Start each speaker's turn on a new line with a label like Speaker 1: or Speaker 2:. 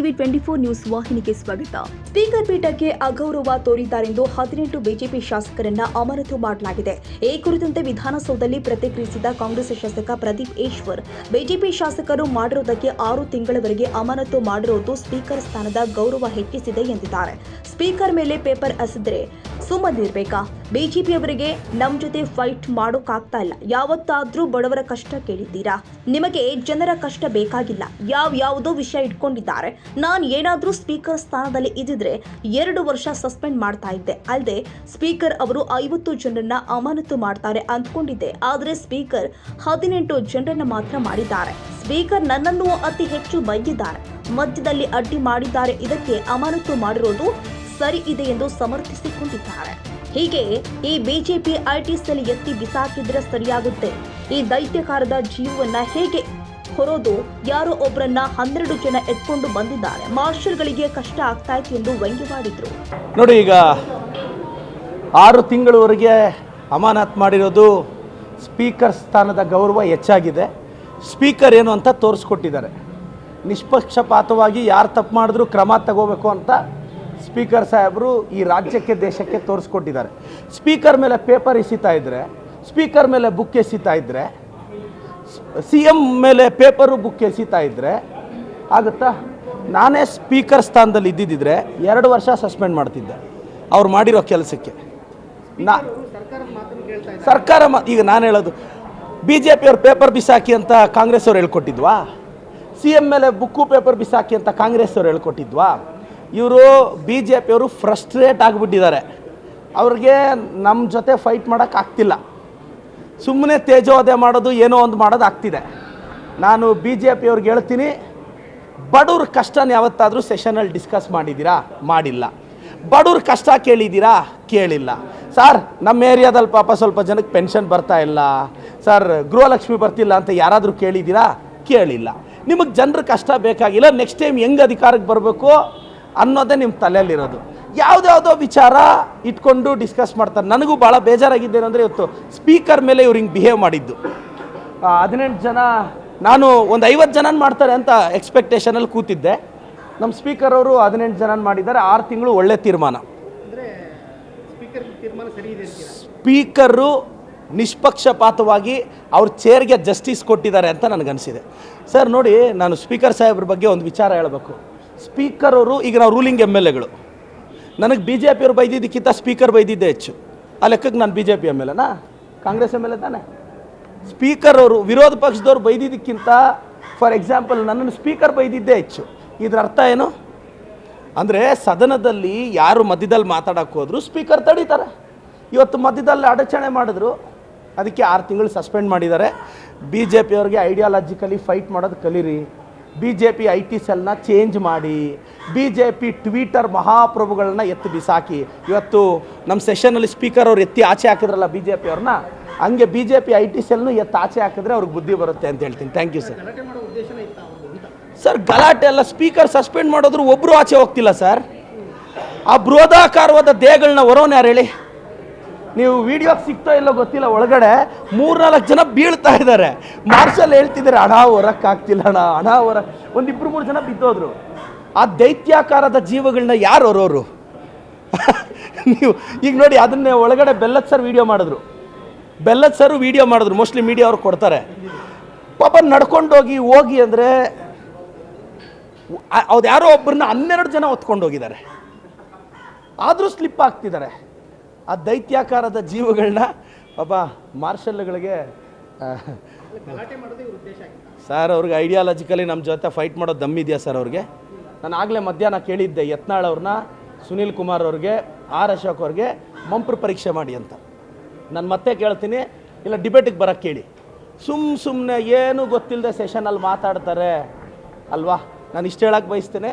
Speaker 1: TV twenty four news ವಾಹಿನಿಗೆ ಸ್ವಾಗತ. Speaker ಪೀಠಕ್ಕೆ ಅಗೌರವ ತೋರಿದ್ದಾರೆಂದು ಹದಿನೆಂಟು ಬಿಜೆಪಿ ಶಾಸಕರನ್ನ ಅಮಾನತು ಮಾಡಲಾಗಿದೆ. ಈ ಕುರಿತಂತೆ ವಿಧಾನಸೌಧದಲ್ಲಿ ಪ್ರತಿಕ್ರಿಯಿಸಿದ ಕಾಂಗ್ರೆಸ್ ಶಾಸಕ ಪ್ರದೀಪ್ ಈಶ್ವರ್, ಬಿಜೆಪಿ ಶಾಸಕರು ಮಾಡಿರುವುದಕ್ಕೆ ಆರು ತಿಂಗಳವರೆಗೆ ಅಮಾನತು ಮಾಡಿರುವುದು ಸ್ಪೀಕರ್ ಸ್ಥಾನದ ಗೌರವ ಹೆಚ್ಚಿಸಿದೆ ಎಂದಿದ್ದಾರೆ. ಸ್ಪೀಕರ್ ಮೇಲೆ ಪೇಪರ್ ಎಸೆದ್ರೆ ಸುಮ್ಮನಿರ್ಬೇಕಾ ಬಿಜೆಪಿಯವರಿಗೆ ನಮ್ ಜೊತೆ ಫೈಟ್ ಮಾಡೋಕ್ಕಾಗ್ತಾ ಇಲ್ಲ ಯಾವತ್ತಾದ್ರೂ ಬಡವರ ಕಷ್ಟ ಕೇಳಿದ್ದೀರಾ? ನಿಮಗೆ ಜನರ ಕಷ್ಟ ಬೇಕಾಗಿಲ್ಲ. ಯಾವ ಯಾವುದೋ ವಿಷಯ ಇಟ್ಕೊಂಡಿದ್ದಾರೆ. ನಾನು ಏನಾದರೂ ಸ್ಪೀಕರ್ ಸ್ಥಾನದಲ್ಲಿ ಇದ್ದಿದ್ರೆ ಎರಡು ವರ್ಷ ಸಸ್ಪೆಂಡ್ ಮಾಡ್ತಾ ಇದ್ದೆ. ಅಲ್ಲದೆ ಸ್ಪೀಕರ್ ಅವರು ಐವತ್ತು ಜನರನ್ನ ಅಮಾನತು ಮಾಡ್ತಾರೆ ಅಂದ್ಕೊಂಡಿದ್ದೆ. ಆದರೆ ಸ್ಪೀಕರ್ ಹದಿನೆಂಟು ಜನರನ್ನ ಮಾತ್ರ ಮಾಡಿದ್ದಾರೆ. ಸ್ಪೀಕರ್ ನನ್ನನ್ನು ಅತಿ ಹೆಚ್ಚು ಬೈದಿದ್ದಾರೆ. ಮಧ್ಯದಲ್ಲಿ ಅಡ್ಡಿ ಮಾಡಿದ್ದಾರೆ. ಇದಕ್ಕೆ ಅಮಾನತು ಮಾಡಿರೋದು ಸರಿ ಇದೆ ಎಂದು ಸಮರ್ಥಿಸಿಕೊಂಡಿದ್ದಾರೆ. ಹೀಗೆ ಈ ಬಿಜೆಪಿ ಐಟಿ ಸೆಲ್ ಎತ್ತಿ ಬಿಸಾಕಿದ್ರೆ ಸರಿಯಾಗುತ್ತೆ. ಈ ದೈತ್ಯಕಾರದ ಜೀವವನ್ನ ಹೇಗೆ ಹೊರೋದು? ಯಾರೋ ಒಬ್ಬರನ್ನ ಹನ್ನೆರಡು ಜನ ಎತ್ಕೊಂಡು ಬಂದಿದ್ದಾರೆ. ಮಾರ್ಷಲ್ಗಳಿಗೆ ಕಷ್ಟ ಆಗ್ತಾ ಇತ್ತು ಎಂದು ವ್ಯಂಗ್ಯವಾಡಿದ್ರು
Speaker 2: ನೋಡಿ ಈಗ ಆರು ತಿಂಗಳವರೆಗೆ ಅಮಾನತ್ ಮಾಡಿರೋದು ಸ್ಪೀಕರ್ ಸ್ಥಾನದ ಗೌರವ ಹೆಚ್ಚಾಗಿದೆ. ಸ್ಪೀಕರ್ ಏನು ಅಂತ ತೋರಿಸ್ಕೊಟ್ಟಿದ್ದಾರೆ. ನಿಷ್ಪಕ್ಷಪಾತವಾಗಿ ಯಾರು ತಪ್ಪು ಮಾಡಿದ್ರು ಕ್ರಮ ತಗೋಬೇಕು ಅಂತ ಸ್ಪೀಕರ್ ಸಾಹೇಬರು ಈ ರಾಜ್ಯಕ್ಕೆ, ದೇಶಕ್ಕೆ ತೋರಿಸ್ಕೊಟ್ಟಿದ್ದಾರೆ. ಸ್ಪೀಕರ್ ಮೇಲೆ ಪೇಪರ್ ಎಸಿತಾ ಇದ್ದರೆ ಸ್ಪೀಕರ್ ಮೇಲೆ ಬುಕ್ ಎಸಿತಾ ಇದ್ದರೆ ಸಿ ಎಂ ಮೇಲೆ ಪೇಪರು ಬುಕ್ ಎಸಿತಾ ಇದ್ದರೆ ಆಗುತ್ತಾ? ನಾನೇ ಸ್ಪೀಕರ್ ಸ್ಥಾನದಲ್ಲಿ ಇದ್ದಿದ್ದಿದ್ರೆ ಎರಡು ವರ್ಷ ಸಸ್ಪೆಂಡ್ ಮಾಡ್ತಿದ್ದೆ. ಅವ್ರು ಮಾಡಿರೋ ಕೆಲಸಕ್ಕೆ. ನಾ ಸರ್ಕಾರ ಈಗ ನಾನು ಹೇಳೋದು, ಬಿ ಜೆ ಪಿಯವ್ರು ಪೇಪರ್ ಬಿಸಾಕಿ ಅಂತ ಕಾಂಗ್ರೆಸ್ ಅವ್ರು ಹೇಳ್ಕೊಟ್ಟಿದ್ವಾ? ಸಿ ಎಂ ಮೇಲೆ ಬುಕ್ಕು ಪೇಪರ್ ಬಿಸಾಕಿ ಅಂತ ಕಾಂಗ್ರೆಸ್ ಅವ್ರು ಹೇಳ್ಕೊಟ್ಟಿದ್ವಾ? ಇವರು ಬಿ ಜೆ ಪಿಯವರು ಫ್ರಸ್ಟ್ರೇಟ್ ಆಗಿಬಿಟ್ಟಿದ್ದಾರೆ. ಅವ್ರಿಗೆ ನಮ್ಮ ಜೊತೆ ಫೈಟ್ ಮಾಡೋಕ್ಕಾಗ್ತಿಲ್ಲ ಸುಮ್ಮನೆ ತೇಜೋದೆ ಮಾಡೋದು ಏನೋ ಒಂದು ಮಾಡೋದು ಆಗ್ತಿದೆ. ನಾನು ಬಿ ಜೆ ಪಿಯವ್ರಿಗೆ ಹೇಳ್ತೀನಿ, ಬಡವ್ರ ಕಷ್ಟನ ಯಾವತ್ತಾದರೂ ಸೆಷನಲ್ಲಿ ಡಿಸ್ಕಸ್ ಮಾಡಿದ್ದೀರಾ ಮಾಡಿಲ್ಲ. ಬಡವ್ರ ಕಷ್ಟ ಕೇಳಿದ್ದೀರಾ ಕೇಳಿಲ್ಲ. ಸರ್ ನಮ್ಮ ಏರಿಯಾದಲ್ಲಿ ಪಾಪ ಸ್ವಲ್ಪ ಜನಕ್ಕೆ ಪೆನ್ಷನ್ ಬರ್ತಾ ಇಲ್ಲ. ಸರ್ ಗೃಹಲಕ್ಷ್ಮಿ ಬರ್ತಿಲ್ಲ ಅಂತ ಯಾರಾದರೂ ಕೇಳಿದ್ದೀರಾ ಕೇಳಿಲ್ಲ. ನಿಮಗೆ ಜನರ ಕಷ್ಟ ಬೇಕಾಗಿಲ್ಲ. ನೆಕ್ಸ್ಟ್ ಟೈಮ್ ಹೆಂಗೆ ಅಧಿಕಾರಕ್ಕೆ ಬರಬೇಕು? ಅನ್ನೋದೇ ನಿಮ್ಮ ತಲೆಯಲ್ಲಿರೋದು. ಯಾವುದ್ಯಾವುದೋ ವಿಚಾರ ಇಟ್ಕೊಂಡು ಡಿಸ್ಕಸ್ ಮಾಡ್ತಾರೆ. ನನಗೂ ಭಾಳ ಬೇಜಾರಾಗಿದ್ದೇನೆಂದರೆ ಇವತ್ತು ಸ್ಪೀಕರ್ ಮೇಲೆ ಇವ್ರು ಹಿಂಗೆ ಬಿಹೇವ್ ಮಾಡಿದ್ದು. ಹದಿನೆಂಟು ಜನ ನಾನು ಒಂದು ಐವತ್ತು ಜನನ ಮಾಡ್ತಾರೆ ಅಂತ ಎಕ್ಸ್ಪೆಕ್ಟೇಷನಲ್ಲಿ ಕೂತಿದ್ದೆ. ನಮ್ಮ ಸ್ಪೀಕರ್ ಅವರು ಹದಿನೆಂಟು ಜನ ಮಾಡಿದ್ದಾರೆ. ಆರು ತಿಂಗಳು ಒಳ್ಳೆ ತೀರ್ಮಾನ. ಸ್ಪೀಕರು ನಿಷ್ಪಕ್ಷಪಾತವಾಗಿ ಅವ್ರ ಚೇರ್ಗೆ ಜಸ್ಟಿಸ್ ಕೊಟ್ಟಿದ್ದಾರೆ ಅಂತ ನನಗನ್ಸಿದೆ. ಸರ್ ನೋಡಿ ನಾನು ಸ್ಪೀಕರ್ ಸಾಹೇಬ್ರ ಬಗ್ಗೆ ಒಂದು ವಿಚಾರ ಹೇಳಬೇಕು. ಸ್ಪೀಕರ್ ಅವರು ಈಗ ನಾವು ರೂಲಿಂಗ್ ಎಂ ಎಲ್ ಎಗಳು. ನನಗೆ ಬಿ ಜೆ ಪಿಯವ್ರು ಬೈದಿದ್ದಕ್ಕಿಂತ ಸ್ಪೀಕರ್ ಬೈದಿದ್ದೆ ಹೆಚ್ಚು. ಆ ಲೆಕ್ಕಕ್ಕೆ ನಾನು B J P M L ಎನಾ? Congress M L A ತಾನೆ. ಸ್ಪೀಕರ್ ಅವರು ವಿರೋಧ ಪಕ್ಷದವ್ರು ಬೈದಿದ್ದಕ್ಕಿಂತ, ಫಾರ್ ಎಕ್ಸಾಂಪಲ್, ನನ್ನನ್ನು ಸ್ಪೀಕರ್ ಬೈದಿದ್ದೇ ಹೆಚ್ಚು. ಇದ್ರ ಅರ್ಥ ಏನು? ಅಂದರೆ ಸದನದಲ್ಲಿ ಯಾರು ಮಧ್ಯದಲ್ಲಿ ಮಾತಾಡೋಕ್ಕೆ ಹೋದ್ರು ಸ್ಪೀಕರ್ ತಡೀತಾರೆ. ಇವತ್ತು ಮಧ್ಯದಲ್ಲಿ ಅಡಚಣೆ ಮಾಡಿದ್ರು. ಅದಕ್ಕೆ ಆರು ತಿಂಗಳು ಸಸ್ಪೆಂಡ್ ಮಾಡಿದ್ದಾರೆ. ಬಿ ಜೆ ಪಿಯವ್ರಿಗೆ ಐಡಿಯಾಲಜಿಕಲಿ ಫೈಟ್ ಮಾಡೋದು ಕಲೀರಿ. B J P I T ಸೆಲ್ನ change ಮಾಡಿ ಬಿ ಜೆ ಪಿ ಟ್ವೀಟರ್ ಮಹಾಪ್ರಭುಗಳನ್ನ ಎತ್ತು ಬಿಸಾಕಿ. ಇವತ್ತು ನಮ್ಮ ಸೆಷನಲ್ಲಿ ಸ್ಪೀಕರ್ ಅವ್ರು ಎತ್ತಿ ಆಚೆ ಹಾಕಿದ್ರಲ್ಲ ಬಿ ಜೆ ಪಿ ಅವ್ರನ್ನ ಹಂಗೆ B J P I T ಸೆಲ್ನು ಎತ್ತು ಆಚೆ ಹಾಕಿದ್ರೆ ಅವ್ರಿಗೆ ಬುದ್ಧಿ ಬರುತ್ತೆ ಅಂತ ಹೇಳ್ತೀನಿ. ಥ್ಯಾಂಕ್ ಯು ಸರ್ ಸರ್ ಗಲಾಟೆ ಎಲ್ಲ ಸ್ಪೀಕರ್ ಸಸ್ಪೆಂಡ್ ಮಾಡಿದ್ರು ಒಬ್ಬರು ಆಚೆ ಹೋಗ್ತಿಲ್ಲ ಸರ್ ಆ ಬೃಹದಾಕಾರವಾದ ದೇಹಗಳನ್ನ ಹೊರೋನ್ ಯಾರು ಹೇಳಿ? ನೀವು ವಿಡಿಯೋಗೆ ಸಿಗ್ತಾ ಇಲ್ಲ ಗೊತ್ತಿಲ್ಲ, ಒಳಗಡೆ ಮೂರ್ನಾಲ್ಕು ಜನ ಬೀಳ್ತಾ ಇದ್ದಾರೆ ಮಾರ್ಷಲ್ ಹೇಳ್ತಿದ್ದಾರೆ ಹಣ ಹೊರಕ್ಕಾಗ್ತಿಲ್ಲ ಹಣ ಹಣ ಹೊರ ಒಂದಿಬ್ರು ಮೂರು ಜನ ಬಿದ್ದೋದ್ರು. ಆ ದೈತ್ಯಾಕಾರದ ಜೀವಗಳನ್ನ ಯಾರು ಹೊರೋರು? ನೀವು ಈಗ ನೋಡಿ, ಅದನ್ನೇ ಒಳಗಡೆ ಬೆಲ್ಲದ ಸರ್ ವಿಡಿಯೋ ಮಾಡಿದ್ರು. ಬೆಲ್ಲದ ಸರ್ ವಿಡಿಯೋ ಮಾಡಿದ್ರು ಮೋಸ್ಟ್ಲಿ ಮೀಡಿಯಾ ಅವ್ರು ಕೊಡ್ತಾರೆ. ಪಾಪ ನಡ್ಕೊಂಡೋಗಿ ಹೋಗಿ ಅಂದರೆ ಅವ್ರು ಯಾರೋ ಒಬ್ಬರನ್ನ ಹನ್ನೆರಡು ಜನ ಹೊತ್ಕೊಂಡೋಗಿದ್ದಾರೆ. ಆದರೂ ಸ್ಲಿಪ್ ಆಗ್ತಿದ್ದಾರೆ. ಆ ದೈತ್ಯಾಕಾರದ ಜೀವಗಳನ್ನ ಪಾಪ ಮಾರ್ಷಲ್ಗಳಿಗೆ ಸರ್ ಅವ್ರಿಗೆ ಐಡಿಯಾಲಜಿಕಲಿ ನಮ್ಮ ಜೊತೆ ಫೈಟ್ ಮಾಡೋ ದಮ್ಮಿದೆಯಾ ಸರ್ ಅವ್ರಿಗೆ? ನಾನು ಆಗಲೇ ಮಧ್ಯಾಹ್ನ ಕೇಳಿದ್ದೆ ಯತ್ನಾಳ್ ಅವ್ರನ್ನ ಸುನೀಲ್ ಕುಮಾರ್ ಅವ್ರಿಗೆ, ಆರ್ ಅಶೋಕ್ ಅವ್ರಿಗೆ, ಮಂಪ್ರ ಪರೀಕ್ಷೆ ಮಾಡಿ ಅಂತ. ನಾನು ಮತ್ತೆ ಕೇಳ್ತೀನಿ, ಇಲ್ಲ ಡಿಬೇಟಿಗೆ ಬರೋಕ್ಕೆ ಕೇಳಿ. ಸುಮ್ ಸುಮ್ಮನೆ ಏನೂ ಗೊತ್ತಿಲ್ಲದೆ ಸೆಷನಲ್ಲಿ ಮಾತಾಡ್ತಾರೆ, ಅಲ್ವಾ? ನಾನು ಇಷ್ಟು ಹೇಳಕ್ಕೆ ಬಯಸ್ತೇನೆ.